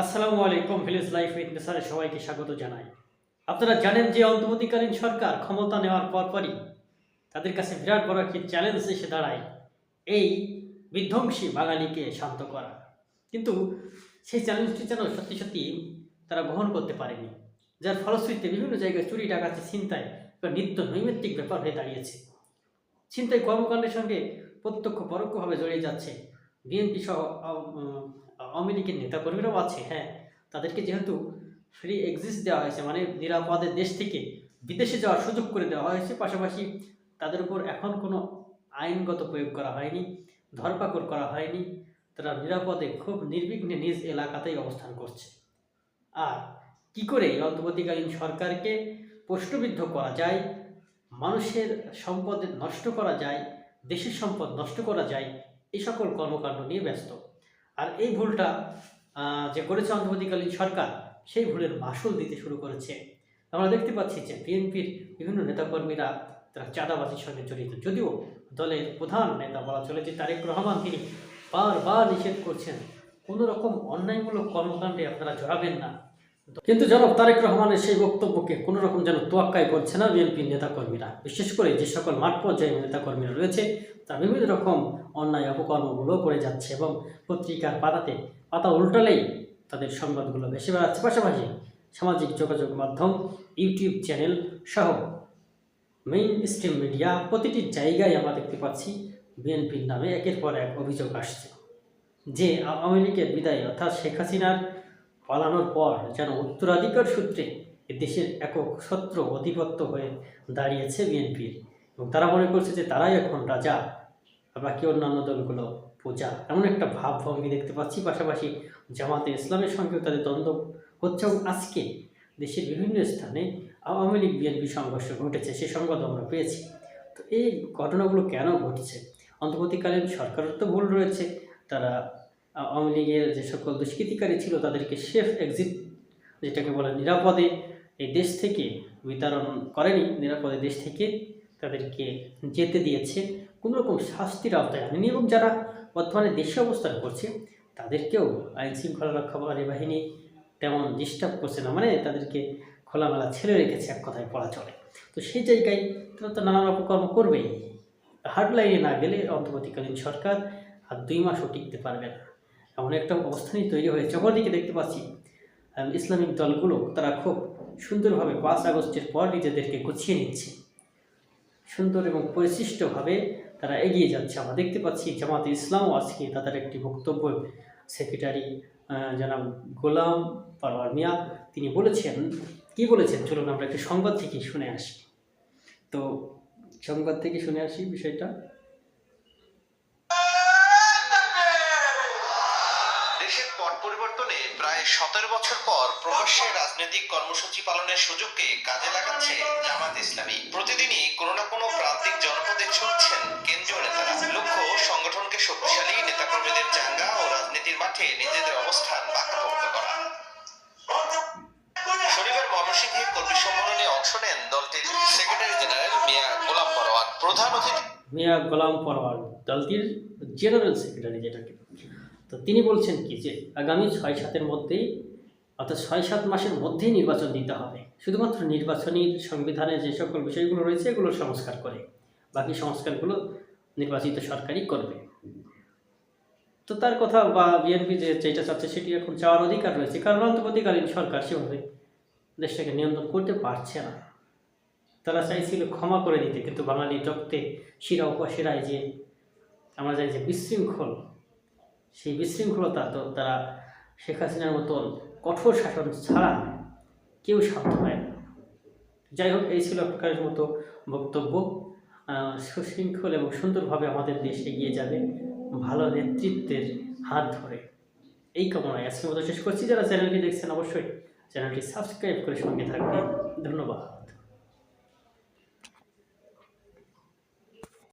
আসসালামু আলাইকুম, village life উইথনেসারে সবাইকে স্বাগত জানাই। আপনারা জানেন যে অন্তর্বর্তীকালীন সরকার ক্ষমতা নেওয়ার পরপরই তাদের কাছে বিরাট বড় একটি চ্যালেঞ্জ এসে দাঁড়ায়, এই বিধ্বংসী বাঙালিকে শান্ত করা। কিন্তু সেই চ্যালেঞ্জটি যেন সত্যি সত্যি তারা গ্রহণ করতে পারেনি, যার ফলশ্রুতিতে বিভিন্ন জায়গায় চুরি, ডাকাতি, ছিনতাই বা নিত্য নৈমিত্তিক ব্যাপার হয়ে দাঁড়িয়েছে। ছিনতাই কর্মকাণ্ডের সঙ্গে প্রত্যক্ষ পরোক্ষভাবে জড়িয়ে যাচ্ছে বিএনপি সহ আওয়ামী লীগের নেতাকর্মীরাও আছে হ্যাঁ। তাদেরকে যেহেতু ফ্রি এক্সিস্ট দেওয়া হয়েছে মানে নিরাপদে দেশ থেকে বিদেশে যাওয়ার সুযোগ করে দেওয়া হয়েছে, পাশাপাশি তাদের উপর এখন কোনো আইনগত প্রয়োগ করা হয়নি, ধরপাকড় করা হয়নি, তারা নিরাপদে খুব নির্বিঘ্নে নিজ এলাকাতেই অবস্থান করছে। আর কি করে অন্তর্বর্তীকালীন সরকারকে প্রশ্নবিদ্ধ করা যায়, মানুষের সম্পদ নষ্ট করা যায়, দেশের সম্পদ নষ্ট করা যায় এই সকল কর্মকাণ্ড নিয়ে ব্যস্ত। আর এই ভুলটা যে করেছে অন্তর্বর্তীকালীন সরকার, সেই ভুলের মাসুল দিতে শুরু করেছে। আমরা দেখতে পাচ্ছি যে বিএনপির বিভিন্ন নেতাকর্মীরা তারা চাঁদাবাজির সঙ্গে জড়িত। যদিও দলের প্রধান নেতা বলা চলে যে তারেক রহমান, তিনি বারবার নিষেধ করছেন, কোনো রকম অন্যায়মূলক কর্মকাণ্ডে আপনারা জড়াবেন না। কিন্তু জনাব তারেক রহমানের সেই বক্তব্যকে কোনো রকম যেন তোয়াক্কাই করছে না বিএনপির নেতাকর্মীরা। বিশেষ করে যে সকল মাঠ পর্যায়ে নেতাকর্মীরা রয়েছে, তারা বিভিন্ন রকম অন্যায় অপকর্মগুলো করে যাচ্ছে এবং পত্রিকার পাতাতে পাতা উল্টালেই তাদের সংবাদগুলো বেশি বেড়াচ্ছে। পাশাপাশি সামাজিক যোগাযোগ মাধ্যম, ইউটিউব চ্যানেল সহ মেইন স্ট্রিম মিডিয়া প্রতিটি জায়গায় আমরা দেখতে পাচ্ছি বিএনপির নামে একের পর এক অভিযোগ আসছে যে আওয়ামী লীগের বিদায় অর্থাৎ শেখ হাসিনার পালানোর পর যেন উত্তরাধিকার সূত্রে দেশের একক ছত্র অধিপত্য হয়ে দাঁড়িয়েছে বিএনপির। এবং তারা মনে করছে যে তারাই এখন রাজা, বাকি অন্যান্য দলগুলো পূজা এমন একটা ভাবভঙ্গি দেখতে পাচ্ছি। পাশাপাশি জামাতে ইসলামের সঙ্গেও তাদের দ্বন্দ্ব হচ্ছে আজকে দেশের বিভিন্ন স্থানে আওয়ামী লীগ, বিএনপি সংঘর্ষ ঘটেছে। সে সংবাদ আমরা পেয়েছি। তো এই ঘটনাগুলো কেন ঘটছে? অন্তর্বর্তীকালীন সরকারের তো ভুল রয়েছে। তারা আওয়ামী লীগের যে সকল দুষ্কৃতিকারী ছিল তাদেরকে সেফ এক্সিট যেটাকে বলে নিরাপদে এই দেশ থেকে বিতরণ করেনি, নিরাপদে দেশ থেকে তাদেরকে যেতে দিয়েছে। কোনো রকম শাস্তির আওতায় আনেনি এবং যারা বর্তমানে দেশে অবস্থান করছে, তাদেরকেও আইন শৃঙ্খলা রক্ষাকারী বাহিনী তেমন ডিস্টার্ব করছে না। মানে তাদেরকে খোলামেলা ছেড়ে রেখেছে এক কথায় পড়া চলে। তো সেই জায়গায় তারা তো নানান অপকর্ম করবেই। হার্ড লাইনে না গেলে অন্তর্বর্তীকালীন সরকার আর দুই মাসও টিকতে পারবে না। এমন একটা অবস্থানই তৈরি হয়েছে। অপরদিকে দেখতে পাচ্ছি ইসলামিক দলগুলো তারা খুব সুন্দরভাবে পাঁচ আগস্টের পর নিজেদেরকে গুছিয়ে নিচ্ছে। সুন্দর এবং পরিশিষ্টভাবে তারা এগিয়ে যাচ্ছে। আমরা দেখতে পাচ্ছি জামাতে ইসলামও আজকে তাদের একটি বক্তব্য সেক্রেটারি জনাব গোলাম পারওয়ার মিয়া তিনি বলেছেন, কি বলেছেন? চলুন আমরা একটি সংবাদ থেকে শুনে আসি। তো সংবাদ থেকে শুনে আসি বিষয়টা। দেশের পট পরিবর্তনে প্রায় সতেরো বছর পর প্রকাশ্যে রাজনৈতিক কর্মসূচি পালনের সুযোগকে কাজে লাগাচ্ছে জামাত ইসলামী। প্রতিদিনই কোনো না কোনো প্রান্তিক জনপদে ছুটছেন কেন্দ্রীয় নেতারা। লক্ষ্য, সংগঠনকে শক্তিশালী নেতাকর্মীদের চাঙ্গা ও রাজনীতির মাঠে নিজেদের অবস্থান পাকাপোক্ত করা। শনিবার ময়মনসিংহে কর্মী সম্মেলনে অংশ নেন দলটির সেক্রেটারি জেনারেল মিয়া গোলাম পরোয়ার। প্রধান অতিথি মিয়া গোলাম পরওয়ার দলটির জেনারেল সেক্রেটারি যেটাকে। তো তিনি বলছেন কি যে আগামী ছয় সাতের মধ্যেই, অর্থাৎ ছয় সাত মাসের মধ্যেই নির্বাচন দিতে হবে। শুধুমাত্র নির্বাচনী সংবিধানে যে সকল বিষয়গুলো রয়েছে, এগুলো সংস্কার করে। বাকি সংস্কারগুলো নির্বাচিত সরকারই করবে। তো তার কথা বা বিএনপি যে যেটা চাচ্ছে সেটি এখন চাওয়ার অধিকার রয়েছে। কারণ অন্তর্বর্তীকালীন সরকার সেভাবে দেশটাকে নিয়ন্ত্রণ করতে পারছে না। তারা চাইছিল ক্ষমা করে দিতে, কিন্তু বাঙালি রক্তে শিরা উপশিরায় যে, আমরা জানি যে বিশৃঙ্খল সেই বিশৃঙ্খলতা তারা শেখ হাসিনার মতন কঠোর শাসন ছাড়া কেউ সাধ্য হয় না। যাই হোক, এই ছিল প্রকারের মতো বক্তব্য। সুশৃঙ্খল এবং সুন্দরভাবে আমাদের দেশ এগিয়ে যাবে ভালো নেতৃত্বের হাত ধরে। এই কামনায় আজকের মতো শেষ করছি। যারা চ্যানেলটি দেখছেন, অবশ্যই চ্যানেলটি সাবস্ক্রাইব করে সঙ্গে থাকবেন। ধন্যবাদ।